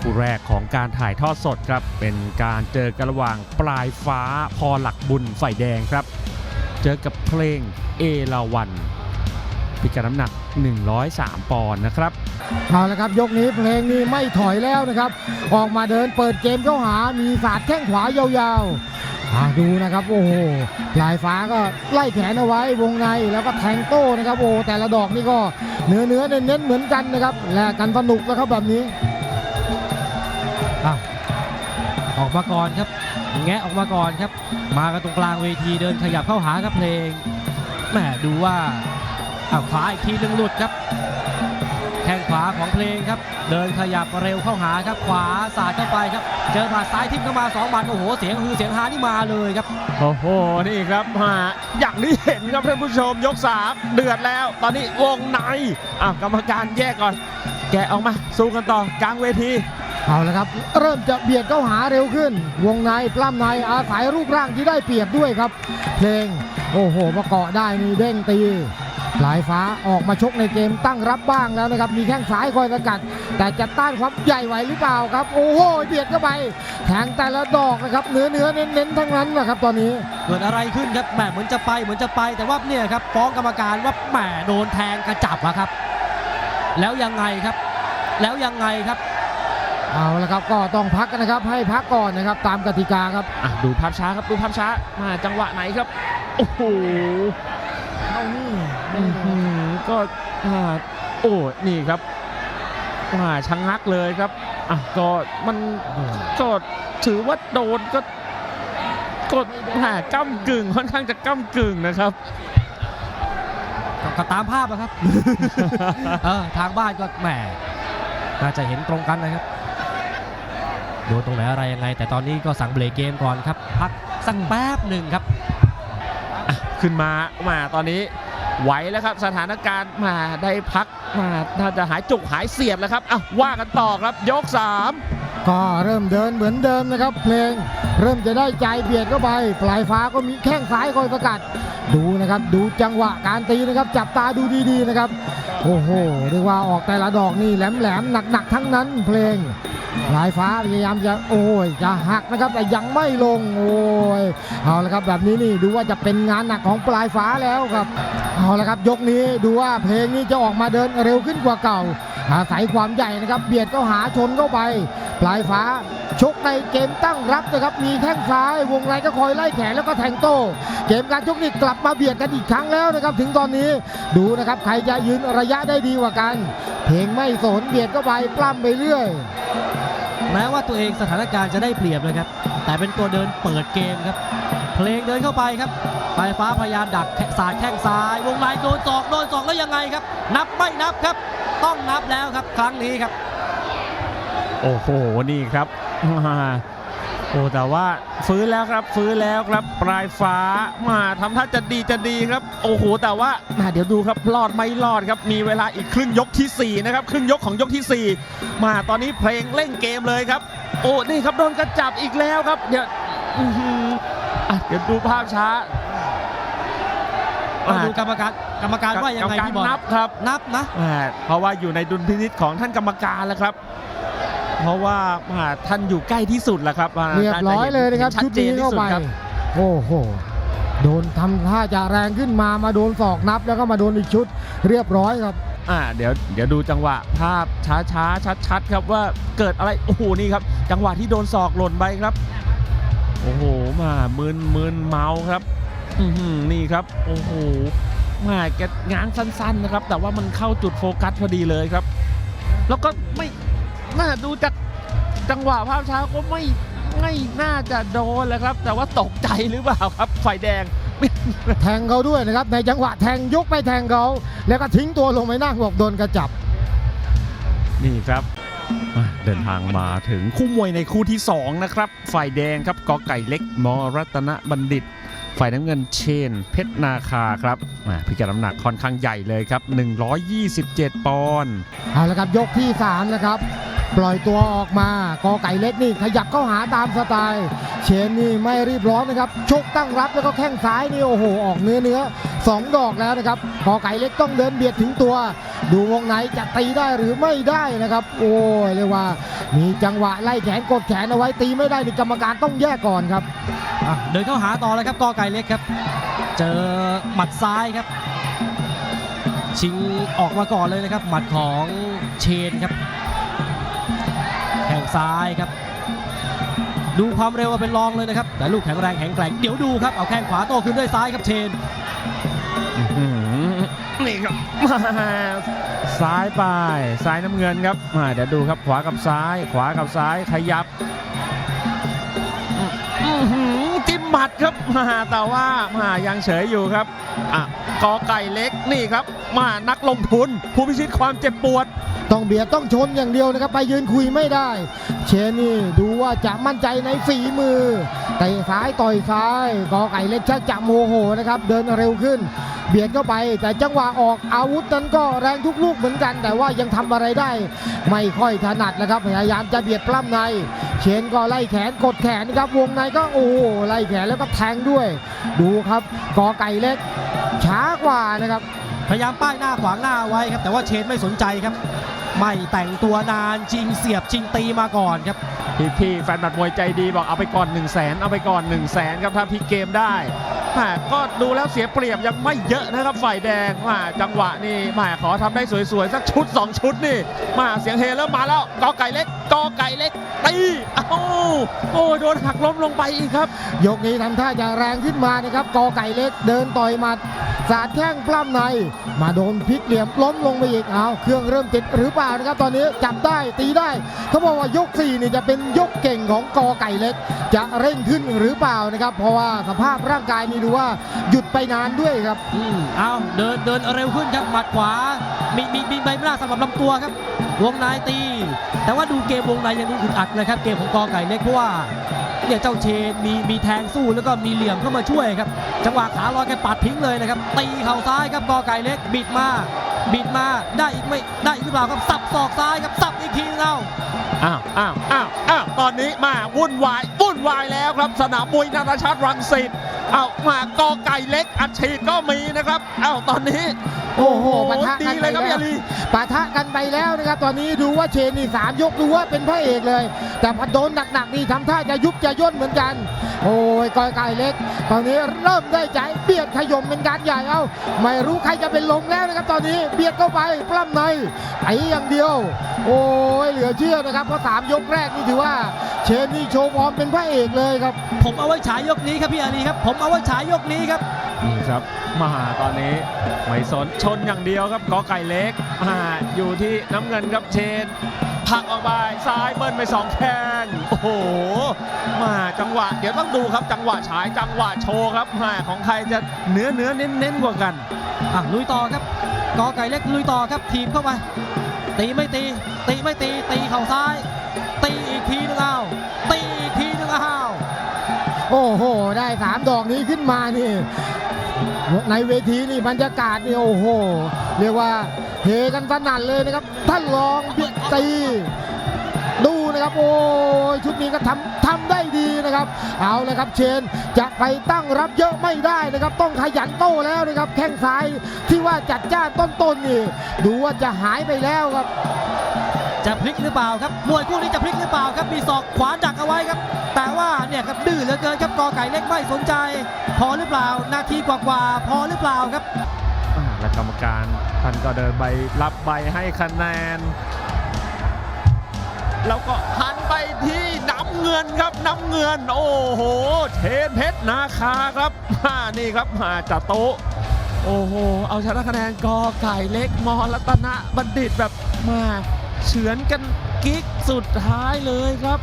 คู่แรกของการถ่ายทอดสดครับ เป็นการเจอกันระหว่างปลายฟ้าพอหลักบุญฝ่ายแดงครับ เจอกับเพลงเอราวันพิการน้ำหนัก 103 ปอนด์นะครับเอาละครับยกนี้เพลงนี้ไม่ถอยแล้วนะครับ ออกมาเดินเปิดเกมเข้าหามีสาดแข้งขวายาวๆดูนะครับโอ้โหปลายฟ้าก็ไล่แขนเอาไว้วงในแล้วก็แทงโต้นะครับโอ้แต่ละดอกนี่ก็เนื้อเนื้อเน้นๆเหมือนกันนะครับแลกกันสนุกแล้วครับแบบนี้ อ้าวออกมาก่อนครับแงะออกมาก่อนครับ มากันตรงกลางเวทีเดินขยับเข้าหาครับเพลงแหมดูว่าอ้าวขวาอีกทีหนึงหลุดครับแข้งขวาของเพลงครับ เดินขยับเร็วเข้าหาครับขวาสาดเข้าไปครับ เจอหมัดซ้ายทิ่มเข้ามาสองหมัดโอ้โหเสียงฮือเสียงฮานี่มาเลยครับโอ้โหนี่ครับมาอย่างที่เห็นครับท่านผู้ชมยก3เดือดแล้ว ตอนนี้วงในอะกรรมการแยกก่อน แกะออกมาสู้กันต่อกลางเวที เอาละครับ เริ่มจะเบียดเข้าหาเร็วขึ้น วงในปล้ำในอาศัยรูปร่างที่ได้เปรียบด้วยครับ เพลงโอ้โหมาเกาะได้นี่เด้งตีปลายฟ้าออกมาชกในเกมตั้งรับบ้างแล้วนะครับ มีแข้งซ้ายคอยสกัด แต่จะต้านความใหญ่ไหวหรือเปล่าครับ โอ้โหเบียดเข้าไปแทงแต่ละดอกนะครับเนื้อเนื้อๆเน้นๆทั้งนั้นนะครับ ตอนนี้เกิดอะไรขึ้นครับแหมเหมือนจะไปเหมือนจะไปแต่ว่าเนี่ยครับฟ้องกรรมการว่าแหมโดนแทงกระจับอะครับ แล้วยังไงครับ แล้วยังไงครับ เอาละครับก็ต้องพักกันนะครับให้พักก่อนนะครับตามกติกาครับอะดูภาพช้าครับดูภาพช้ามาจังหวะไหนครับโอ้โหเอานี่อื้อหือก็อ่าโอ้นี่ครับอ่าชะงักเลยครับอะก็มันก็ถือว่าโดนก็ก็หาก้ากึ่งค่อนข้างจะก้ากึ่งนะครับก็ตามภาพอะครับเออทางบ้านก็แหมน่าจะเห็นตรงกันนะครับ โดนตรงไหนอะไรยังไง แต่ตอนนี้ก็สั่งเบรกเกมก่อนครับ พักสักแป๊บหนึ่งครับ ขึ้นมามาตอนนี้ไหวแล้วครับ สถานการณ์มาได้พักมาน่าจะหายจุกหายเสียบแล้วครับอะว่ากันต่อครับยก 3 ก็เริ่มเดินเหมือนเดิมนะครับ เพลง เริ่มจะได้ใจเบียดเข้าไป ปลายฟ้าก็มีแข้งซ้ายคอยสกัด ดูนะครับดูจังหวะการตีนะครับ จับตาดูดีๆนะครับ โอ้โหเรียกว่าออกแต่ละดอกนี่แหลมๆหนักๆทั้งนั้นเพลงปลายฟ้าพยายามจะโอ้ยจะหักนะครับแต่ยังไม่ลงโอ้ยเอาละครับแบบนี้นี่ดูว่าจะเป็นงานหนักของปลายฟ้าแล้วครับเอาละครับยกนี้ดูว่าเพลงนี้จะออกมาเดินเร็วขึ้นกว่าเก่าอาศัยความใหญ่นะครับ เบียดเข้าหาชนเข้าไป ปลายฟ้า ชกในเกมตั้งรับนะครับมีแข้งซ้ายวงในก็คอยไล่แขนแล้วก็แทงโต้เกมการชกนี่กลับมาเบียดกันอีกครั้งแล้วนะครับ ถึงตอนนี้ดูนะครับใครจะยืนระยะได้ดีกว่ากัน เพลงไม่สนเบียดเข้าไปปล้ำไปเรื่อย แม้ว่าตัวเองสถานการณ์จะได้เปรียบเลยครับ แต่เป็นตัวเดินเปิดเกมครับ เพลงเดินเข้าไปครับปลายฟ้าพยายามดักแขสาดแข้งซ้าย วงในโดนศอกโดนศอกแล้วยังไงครับ นับไม่นับครับ ต้องนับแล้วครับ ครั้งนี้ครับ โอ้โหนี่ครับมา โอ้แต่ว่าฟื้นแล้วครับฟื้นแล้วครับปลายฟ้ามาทำท่าจะดีจะดีครับ โอ้โหแต่ว่ามาเดี๋ยวดูครับรอดไม่รอดครับมีเวลาอีกครึ่งยกทีสี่4 นะครับ ครึ่งยกของยกทีสี่ 4 มาตอนนี้เพลงเล่นเกมเลยครับ โอ้นี่ครับโดนกระจับอีกแล้วครับ เดี๋ยวอื้อหืออะเดี๋ยวดูภาพช้ามาดูกรรมการกรรมการว่ายังไงกรรมพี่บอลนับครับนับนะอ่าเพราะว่าอยู่ในดุลพินิษของท่านกรรมการแล้วครับ เพราะว่าอ่าท่านอยู่ใกล้ที่สุดแล้วครับอ่าเรียบร้อยเลยนะครับชัดชุดเจนี้นที่เข้าสุดไปครับโอ้โหโดนทำท่าจะแรงขึ้นมามาโดนศอกนับ แล้วก็มาโดนอีกชุดเรียบร้อยครับ อ่าเดี๋ยวเดี๋ยวดูจังหวะภาพช้าช้าชัดชัดๆครับว่าเกิดอะไรโอ้โหนี่ครับ จังหวะที่โดนศอกหล่นไปครับ โอ้โหมามึนมึนเมาครับอือหือนี่ครับ โอ้โหมาแกง้างสั้น ๆนะครับ แต่ว่ามันเข้าจุดโฟกัสพอดีเลยครับ แล้วก็ไม่ น่าดูจากจังหวะภาพช้าก็ไม่ไม่น่าจะโดนแล้วครับ แต่ว่าตกใจหรือเปล่าครับไฟแดง แทงเขาด้วยนะครับ ในจังหวะแทงยกไปแทงเขาแล้วก็ทิ้งตัวลงไปนั่งบอกโดนกระจับ นี่ครับอะเดินทางมาถึงคู่มวยในคู่ที่ 2 นะครับ ฝ่ายแดงครับกอไก่เล็กมรัตนบัณฑิต ฝ่ายน้ำเงินเชน เพชรนาคาครับอะพิการน้ำหนักค่อนข้างใหญ่เลยครับ 127 ปอนด์เอาละครับยกที่ 3 นะครับ ปล่อยตัวออกมากอไก่เล็กนี่ขยับเข้าหาตามสไตล์ เชนนี่ไม่รีบร้อนนะครับชกตั้งรับแล้วก็แข้งซ้ายนี่โอ้โหออกเนื้อเนื้อ2ดอกแล้วนะครับกอไก่เล็กต้องเดินเบียดถึงตัว ดูวงในจะตีได้หรือไม่ได้นะครับ โอ้ยเรียกว่า มีจังหวะไล่แขนกดแขนเอาไว้ตีไม่ได้นี่กรรมการต้องแยกก่อนครับเดินเข้าหาต่อเลยครับกอไก่เล็กครับ เจอหมัดซ้ายครับ ชิงออกมาก่อนเลยนะครับ หมัดของเชนครับ ซ้ายครับ ดูความเร็วว่าเป็นรองเลยนะครับ แต่ลูกแข็งแรงแข็งแกร่งเดี๋ยวดูครับเอาแข้งขวาโต้คืนด้วยซ้ายครับเชนอื้อหือนี่ครับมาซ้ายไปซ้ายน้ำเงินครับมาเดี๋ยวดูครับขวากับซ้าย ขวากับซ้ายขยับอื้อหือจิ้มหมัดครับมาแต่ว่ามายังเฉยอยู่ครับอะกอไก่เล็กนี่ครับ มานักลงทุน ผู้พิชิตความเจ็บปวด ต้องเบียดต้องชนอย่างเดียวนะครับ ไปยืนคุยไม่ได้ เชนี่ดูว่าจะมั่นใจในฝีมือเตะซ้ายต่อยซ้ายกอไก่เล็กชักจะโมโหนะครับ เดินเร็วขึ้น เบียดเข้าไป แต่จังหวะออกอาวุธนั้นก็แรงทุกลูกเหมือนกัน แต่ว่ายังทำอะไรได้ ไม่ค่อยถนัดนะครับพยายามจะเบียดปล้ำใน เชนก็ไล่แขนกดแขนนะครับวงในก็โอ้ไล่แขนแล้วก็แทงด้วย ดูครับกอไก่เล็ก ช้ากว่านะครับพยายามป้ายหน้าขวางหน้าไว้ครับแต่ว่าเชนไม่สนใจครับ ไม่แต่งตัวนานชิงเสียบชิงตีมาก่อนครับพี่พี่แฟนบัตรมวยใจดีบอกเอาไปก่อน 1 0 0 0 0แสนเอาไปก่อน 1 0 0 0 0แสนครับถ้าพลิเกมได้แหมก็ดูแล้วเสียเปรียบยังไม่เยอะนะครับฝ่ายแดงมาจังหวะนี่มาขอทำได้สวยๆ สักชุด 2 ชุดนี่มาเสียงเฮเริ่มมาแล้วกอไก่เล็ก กอไก่เล็กตีเอ้าโอ้โดนหักล้มลงไปอีกครับ ยกนี้ทำท่าจะแรงขึ้นมานะครับกอไก่เล็กเดินต่อยหมัดสาดแข้งปล้ำใน มาโดนพลิกเหลี่ยมล้มลงไปอีกเอาเครื่องเริ่มติดหรือเปล่านะครับ ตอนนี้จับได้ตีได้เขาบอกว่ายก4นี่จะเป็นยกเก่งของกอไก่เล็ก จะเร่งขึ้นหรือเปล่านะครับ เพราะว่าสภาพร่างกายนี่ดูว่าหยุดไปนานด้วยครับอืมเอาเดินเดินเร็วขึ้นครับหมัดขวา มีมีมีใบหน้าสำหรับลำตัวครับ วงในตีแต่ว่าดูเกมวงในยังดูอึดอัดเลยครับเกมของกอไก่เล็กเพราะว่าเนี่ยเจ้าเชนมีมีแทงสู้แล้วก็มีเหลี่ยมเข้ามาช่วยครับ จังหวะขาลอยแกปัดทิ้งเลยนะครับตีเข่าซ้ายครับกอไก่เล็กบิดมา บิดมาได้อีกไม่ได้อีกหรือเปล่าครับสับศอกซ้ายครับสับอีกทีเอาอ้าวอ้าวอ้าวอ้าวตอนนี้มาวุ่นวายวุ่นวายแล้วครับสนามมวยนานาชาติรังสิต อ้าวมากอไก่เล็กอัดฉีดก็มีนะครับอ้าวตอนนี้ โอ้โหปะทะดีกันเลไปยครับแล้ยาวลี ปะทะกันไปแล้วนะครับ ตอนนี้ดูว่าเชนนี่สามยกดูว่าเป็นพระเอกเลย แต่พอโดนหนักๆนี่ทำท่าจะยุบจะย่นเหมือนกัน โอ้ยกอยไก่เล็ก ตอนนี้เริ่มได้ใจเบียดขยมเป็นการใหญ่เอาไม่รู้ใครจะเป็นลมแล้วนะครับ ตอนนี้เบียดเข้าไปปล้ำในไอ้อย่างเดียว โอ้ยเหลือเชื่อนะครับเพราะสามยกแรกนี่ถือว่า เชนนี่โชว์ฟอร์มเป็นพระเอกเลยครับ ผมเอาไว้ฉายยกนี้ครับพี่อาลีครับ ผมเอาไว้ฉายยกนี้ครับนี่ครับมาตอนนี้ไม่สนชนอย่างเดียวครับกอไก่เล็กอ่าอยู่ที่น้ำเงินครับเชนผลักออกไปซ้ายเบิ้ลไปสองแข้งโอ้โหมาจังหวะ เดี๋ยวต้องดูครับ จังหวะฉายจังหวะโชว์ครับมาของใครจะเนื้อเนื้อเน้นเน้นๆกว่ากันอะลุยต่อครับกอไก่เล็กลุยต่อครับทีมเข้าไปตีไม่ตี ตีไม่ตี ตีเข่าซ้าย โอ้โห ได้สามดอกนี้ขึ้นมานี่ในเวทีนี่บรรยากาศนี่โอ้โห เรียกว่าเฮกันสนั่นเลยนะครับ ท่านรองเบียดตีดูนะครับโอ้ยชุดนี้ก็ทำทำได้ดีนะครับ เอาเลยครับเชนจะไปตั้งรับเยอะไม่ได้นะครับ ต้องขยันโต้แล้วนะครับ แข้งซ้ายที่ว่าจัดจ้านต้นๆนี่ดูว่าจะหายไปแล้วครับ จะพลิกหรือเปล่าครับมวยคู่นี้จะพลิกหรือเปล่าครับมีศอกขวาดักเอาไว้ครับ แต่ว่าเนี่ยครับดื้อเหลือเกินครับกอไก่เล็กไม่สนใจ พอหรือเปล่า นาทีกว่าๆพอหรือเปล่าครับอ่าและกรรมการท่านก็เดินใบรับใบให้คะแนน แล้วก็หันไปที่น้ำเงินครับน้ำเงิน โอ้โหเทนเพชรนาคาครับมานี่ครับมาจัดโต๊ะโอ้โห เอาชนะคะแนนกอไก่เล็กมอรัตนะบัณฑิตแบบมา เฉือนกันกิ๊กสุดท้ายเลยครับ